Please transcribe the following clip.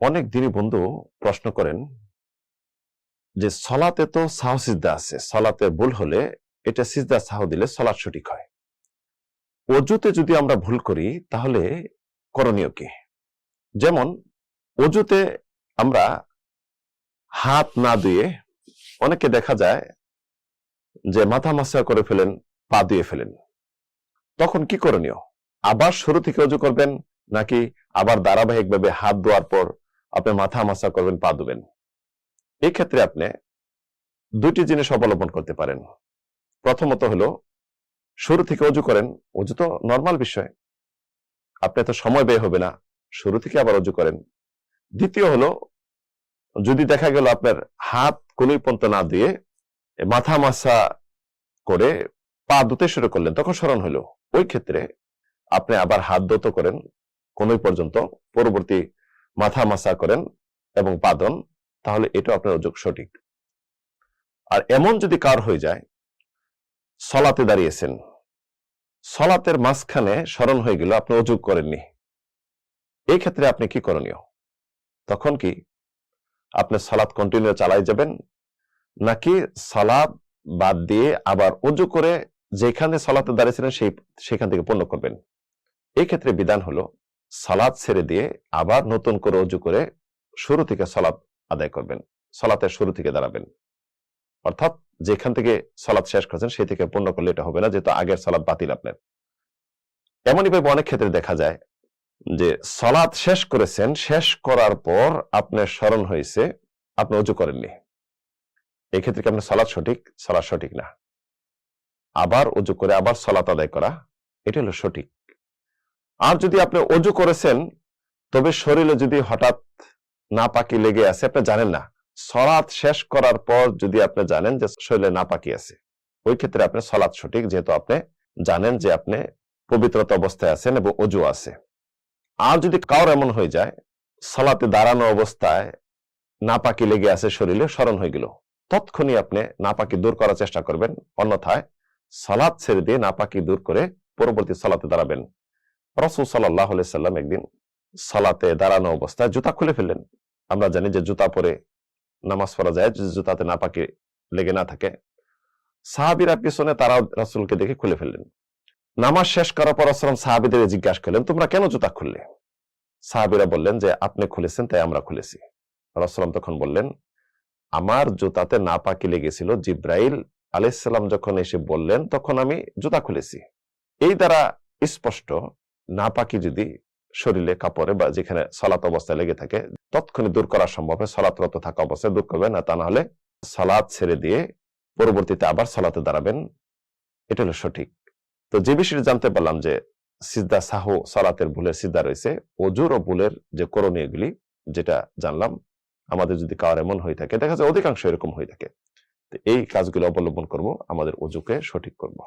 অনেক দিনই বন্ধু প্রশ্ন করেন যে সলাতে তো সাহ সিজদা আছে, সলাতে ভুল হলে এটা সিজদা সাহ দিলে সলাৎ সঠিক হয়। অজুতে যদি আমরা ভুল করি, তাহলে করণীয় কি? যেমন অজুতে আমরা হাত না ধুয়ে, অনেকে দেখা যায় যে মাথা মাসা করে ফেলেন, পা ধুয়ে ফেলেন। তখন কি করণীয়? আবার শুরু থেকে অজু করবেন নাকি আবার ধারাবাহিকভাবে হাত ধোয়ার পর আপনি মাথা মাসা করবেন, পা ধুবেন। এই ক্ষেত্রে আপনি দুটি জিনিস অবলম্বন করতে পারেন। প্রথমত হলো, শুরু থেকে অজু করেন। অজু তো নর্মাল বিষয়। আপনি তো সময় ব্যয় হবে না। শুরু থেকে আবার অজু করেন। দ্বিতীয় হলো, যদি দেখা গেল আপনার হাত কোনোই পন্ত না দিয়ে মাথা মাসা করে পা ধুতে শুরু করলেন, তখন স্মরণ হলো। ওই ক্ষেত্রে আপনি আবার হাত ধত করেন। কোনোই পর্যন্ত পরবর্তী মাথা মাসা করেন এবং পাদন তাহলে এটা আপনার অযোগ সঠিক। আর এমন যদি কার হয়ে যায়, সলাতে দাঁড়িয়েছেন, সলাতের মাঝখানে স্মরণ হয়ে গেল, আপনি অযোগ করেননি। এই ক্ষেত্রে আপনি কি করণীয়? তখন কি আপনি সালাদ কন্টিনিউ চালাই যাবেন, নাকি সালাদ বাদ দিয়ে আবার অজু করে যেখানে সালাতে দাঁড়িয়েছিলেন, সেই, সেখান থেকে পূর্ণ করবেন? এই ক্ষেত্রে বিধান হলো সালাদ ছেড়ে দিয়ে আবার নতুন করে অজু করে শুরু থেকে সালাদ আদায় করবেন। সালাতের শুরু থেকে দাঁড়াবেন। অর্থাৎ যেখান থেকে সালাদ শেষ করেছেন, সেই থেকে পূর্ণ করলে এটা হবে না, যেহেতু আগের সালাদ বাতিল আপনার। এমনই ভাবে অনেক ক্ষেত্রে দেখা যায় যে সলাদ শেষ করেছেন, শেষ করার পর আপনার স্মরণ হয়েছে, আপনি অজু করেননি। এই ক্ষেত্রে কি আপনার সলাদ সঠিক? সলাদ সঠিক না। আবার অজু করে আবার সলাত আদায় করা, এটা হলো সঠিক। আর যদি আপনি অজু করেছেন, তবে শরীরে যদি হঠাৎ না পাকি লেগে আছে, আপনি জানেন না। সলাদ শেষ করার পর যদি আপনি জানেন যে শরীরে না পাকি আছে, ওই ক্ষেত্রে আপনি সলাদ সঠিক, যেহেতু আপনি জানেন যে আপনি পবিত্রতা অবস্থায় আছেন এবং অজু আছে। আর যদি কারোর এমন হয়ে যায়, সালাতে দাঁড়ানো অবস্থায় নাপাকি লেগে আছে শরীরে, স্মরণ হয়ে গেল। তৎক্ষণি আপনি না নাপাকি দূর করার চেষ্টা করবেন। অন্যথায় সালাদ ছেড়ে দিয়ে না নাপাকি দূর করে পরবর্তী সালাতে দাঁড়াবেন। রসুল সাল্লাহ সাল্লাম একদিন সালাতে দাঁড়ানো অবস্থায় জুতা খুলে ফেললেন। আমরা জানি যে জুতা পরে নামাজ পড়া যায় জুতাতে নাপাকি লেগে না থাকে। সাহাবিরা পিছনে তারা রাসুলকে দেখে খুলে ফেললেন। নামাজ শেষ করার পর আসলাম সাহাবিদের জিজ্ঞাসা করলেন, তোমরা কেন জুতা খুললে? সাহাবিরা বললেন যে, আপনি খুলেছেন, তাই আমরা খুলেছি। রাসলাম তখন বললেন, আমার জুতাতে না পাকি লেগেছিল জিব্রাইল আলাইসাল্লাম যখন এসে বললেন, তখন আমি জুতা খুলেছি। এই দ্বারা স্পষ্ট না পাকি যদি শরীরে কাপড়ে বা যেখানে সলাত অবস্থায় লেগে থাকে তৎক্ষণে দূর করা সম্ভব হয়, সলাতরত থাকা অবস্থায় দূর করবেন না তা না হলে সালাদ ছেড়ে দিয়ে পরবর্তীতে আবার সলাতে দাঁড়াবেন। এটা হলো সঠিক। তো যে বিষয়টি জানতে পারলাম যে সিজদা সাহ সলাতের ভুলের সিজদা রয়েছে, অজুর ও ভুলের যে করণীয়গুলি যেটা জানলাম, আমাদের যদি কার এমন হয়ে থাকে, দেখা যায় অধিকাংশ এরকম হয়ে থাকে। এই কাজগুলো অবলম্বন করব, আমাদের অজুকে সঠিক করব।